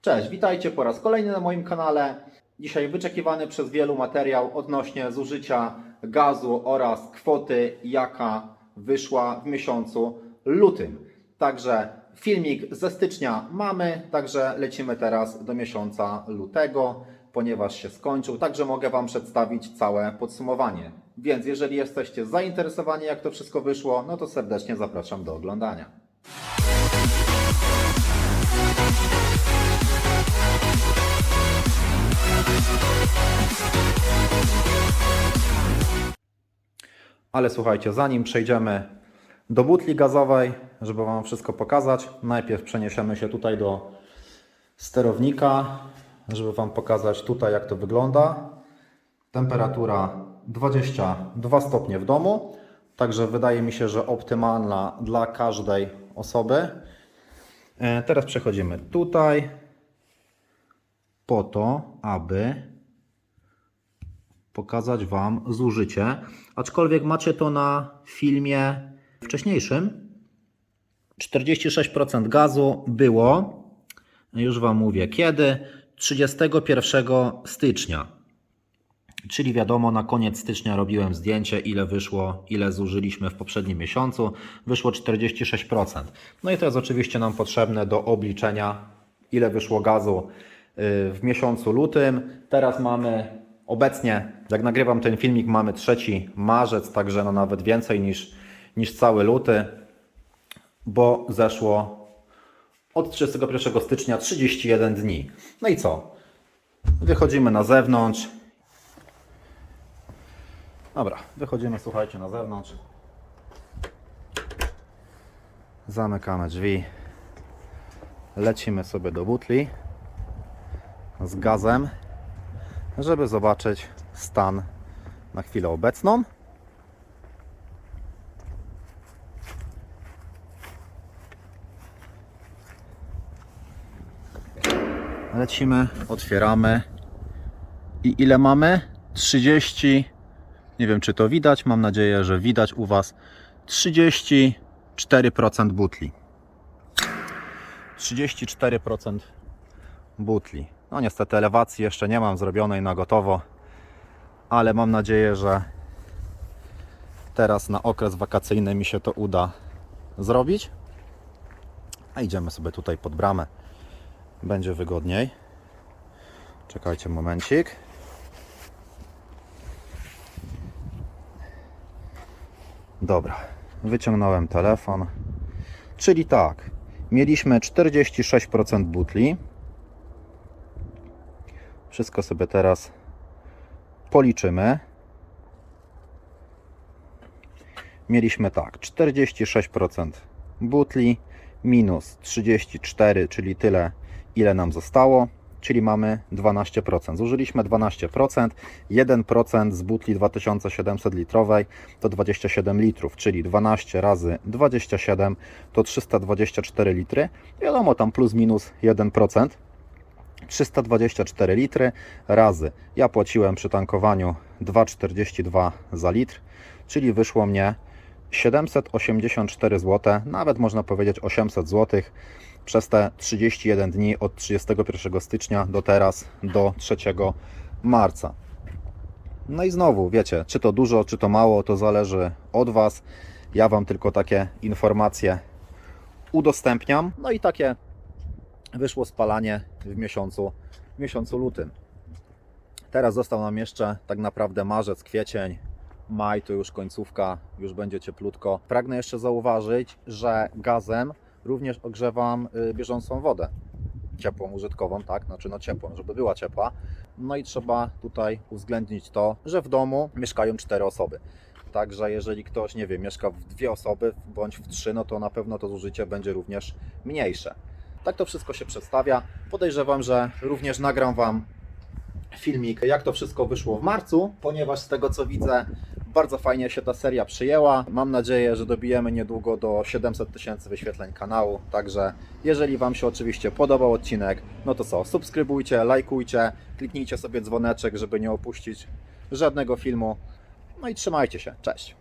Cześć, witajcie po raz kolejny na moim kanale. Dzisiaj wyczekiwany przez wielu materiał odnośnie zużycia gazu oraz kwoty, jaka wyszła w miesiącu lutym. Także filmik ze stycznia mamy, także lecimy teraz do miesiąca lutego, ponieważ się skończył. Także mogę Wam przedstawić całe podsumowanie. Więc jeżeli jesteście zainteresowani, jak to wszystko wyszło, no to serdecznie zapraszam do oglądania. Ale słuchajcie, zanim przejdziemy do butli gazowej, żeby Wam wszystko pokazać, najpierw przeniesiemy się tutaj do sterownika, żeby Wam pokazać tutaj, jak to wygląda. Temperatura 22 stopnie w domu, także wydaje mi się, że optymalna dla każdej osoby. E, Teraz przechodzimy tutaj po to, aby pokazać Wam zużycie. Aczkolwiek macie to na filmie wcześniejszym. 46% gazu było, już Wam mówię kiedy, 31 stycznia. Czyli wiadomo, na koniec stycznia robiłem zdjęcie, ile wyszło, ile zużyliśmy w poprzednim miesiącu. Wyszło 46%. No i to jest oczywiście nam potrzebne do obliczenia, ile wyszło gazu y, w miesiącu lutym. Teraz mamy obecnie, jak nagrywam ten filmik, mamy 3 marzec, także no nawet więcej niż, niż cały luty, bo zeszło od 31 stycznia 31 dni. No i co? Wychodzimy na zewnątrz. Dobra, wychodzimy, słuchajcie, na zewnątrz. Zamykamy drzwi. Lecimy sobie do butli z gazem, żeby zobaczyć stan na chwilę obecną. Lecimy, otwieramy. I ile mamy? 30. Nie wiem, czy to widać. Mam nadzieję, że widać u Was. 34% butli. 34% butli. No niestety elewacji jeszcze nie mam zrobionej na gotowo, ale mam nadzieję, że teraz na okres wakacyjny mi się to uda zrobić. A idziemy sobie tutaj pod bramę. Będzie wygodniej. Czekajcie momencik. Dobra, wyciągnąłem telefon. Czyli tak, mieliśmy 46% butli. Wszystko sobie teraz policzymy. Mieliśmy tak, 46% butli minus 34, czyli tyle, ile nam zostało, czyli mamy 12%. Zużyliśmy 12%, 1% z butli 2700 litrowej to 27 litrów, czyli 12 razy 27 to 324 litry. Wiadomo, tam plus minus 1%. 324 litry razy. Ja płaciłem przy tankowaniu 2,42 za litr, czyli wyszło mnie 784 zł, nawet można powiedzieć 800 zł przez te 31 dni od 31 stycznia do teraz, do 3 marca. No i znowu, wiecie, czy to dużo, czy to mało, to zależy od Was. Ja Wam tylko takie informacje udostępniam. No i takie wyszło spalanie w miesiącu, w miesiącu lutym. Teraz został nam jeszcze tak naprawdę marzec, kwiecień, maj to już końcówka, już będzie cieplutko. Pragnę jeszcze zauważyć, że gazem również ogrzewam y, bieżącą wodę. Ciepłą, użytkową, tak? Znaczy no ciepłą, żeby była ciepła. No i trzeba tutaj uwzględnić to, że w domu mieszkają cztery osoby. Także jeżeli ktoś, nie wiem, mieszka w dwie osoby bądź w trzy, no to na pewno to zużycie będzie również mniejsze. Tak to wszystko się przedstawia. Podejrzewam, że również nagram Wam filmik, jak to wszystko wyszło w marcu, ponieważ z tego co widzę, bardzo fajnie się ta seria przyjęła. Mam nadzieję, że dobijemy niedługo do 700 tysięcy wyświetleń kanału. Także jeżeli Wam się oczywiście podobał odcinek, no to co, subskrybujcie, lajkujcie, kliknijcie sobie dzwoneczek, żeby nie opuścić żadnego filmu. No i trzymajcie się. Cześć.